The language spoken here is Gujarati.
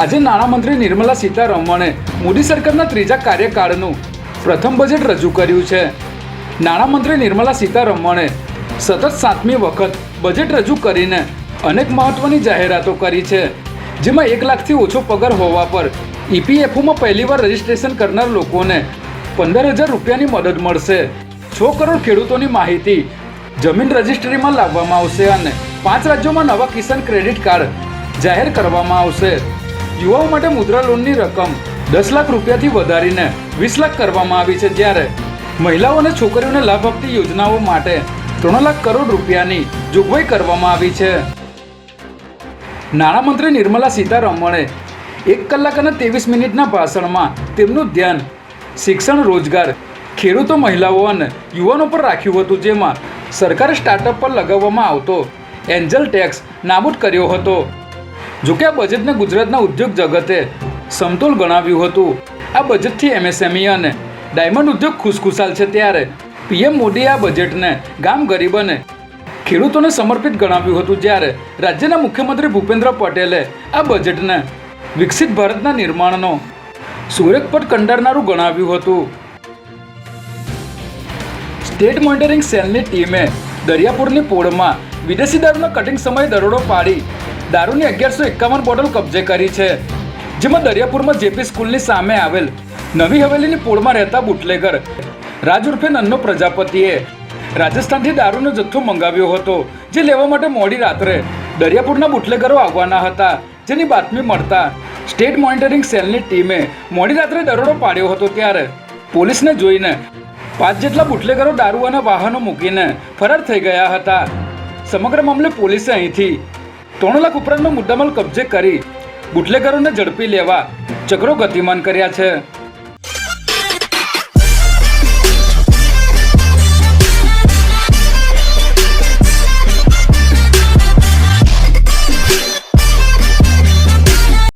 આજે નાણામંત્રી નિર્મલા સીતારમણે મોદી સરકારના ત્રીજા કાર્યકાળનું પ્રથમ બજેટ રજૂ કર્યું છે. નાણામંત્રી નિર્મલા સીતારમણે સતત સાતમી વખત બજેટ રજૂ કરીને અનેક મહત્વની જાહેરાતો કરી છે. જેમાં એક લાખથી ઓછો પગાર હોવા પર ઈપીએફઓમાં પહેલીવાર રજીસ્ટ્રેશન કરનાર લોકોને પંદર હજાર રૂપિયાની મદદ મળશે. છ કરોડ ખેડૂતોની માહિતી જમીન રજિસ્ટ્રીમાં લાવવામાં આવશે અને પાંચ રાજ્યોમાં નવા કિસાન ક્રેડિટ કાર્ડ જાહેર કરવામાં આવશે. યુવાઓ માટે મુદ્રા લોનની રકમ દસ લાખ રૂપિયાથી વધારીને વીસ લાખ કરવામાં આવી છે જ્યારે મહિલાઓ અને છોકરીઓને લાભ આપતી યોજનાઓ માટે ત્રણ લાખ કરોડ રૂપિયાની જોગવાઈ કરવામાં આવી છે. નાણામંત્રી નિર્મલા સીતારમણે એક કલાક અને ત્રેવીસ મિનિટના ભાષણમાં તેમનું ધ્યાન શિક્ષણ, રોજગાર, ખેડૂતો, મહિલાઓ અને યુવાનો પર રાખ્યું હતું, જેમાં સરકારે સ્ટાર્ટઅપ પર લગાવવામાં આવતો એન્જલ ટેક્સ નાબૂદ કર્યો હતો. જોકે આ બજેટને ગુજરાતના ઉદ્યોગ જગતે સમતોલ ગણાવ્યું હતું. આ બજેટથી એમએસએમઈ અને ડાયમંડ ઉદ્યોગ ખુશખુશાલ છે ત્યારે પીએમ મોદીએ આ બજેટને ગામ ગરીબ અને ખેડૂતોને સમર્પિત ગણાવ્યું હતું જ્યારે રાજ્યના મુખ્યમંત્રી ભૂપેન્દ્ર પટેલે આ બજેટને વિકસિત ભારતના નિર્માણનો સુરેખપટ કંડારનારું ગણાવ્યું હતું. સ્ટેટ મોનિટરિંગ સેલની ટીમે દરિયાપુરની પોળમાં વિદેશી દારૂના કટિંગ સમયે દરોડો પાડી દારૂની અગિયારસો એકાવન બોટલ કબજે કરી છે, જેમાં દરિયાપુરમાં જેપી સ્કૂલની સામે આવેલ નવી હવેલીની પોળમાં રહેતા બુટલેગર, રાજ ઉર્ફે નન્નો પ્રજાપતિએ રાજસ્થાનથી દારૂનો જથ્થો મંગાવ્યો હતો, જે લેવા માટે મોડી રાત્રે દરિયાપુરના બુટલેગરો આવવાના હતા. જેની બાતમી મળતા સ્ટેટ મોનિટરિંગ સેલની ટીમે મોડી રાત્રે દરોડો પાડ્યો હતો ત્યારે પોલીસને જોઈને પાંચ જેટલા બુટલેગરો દારૂ અને વાહનો મૂકીને ફરાર થઈ ગયા હતા. સમગ્ર મામલે પોલીસે અહીંથી ત્રણ લાખ ઉપરાંતનો મુદ્દામાલ કબજે કરી બુટલેગરોને ઝડપી લેવા ચક્રો ગતિમાન કર્યા છે.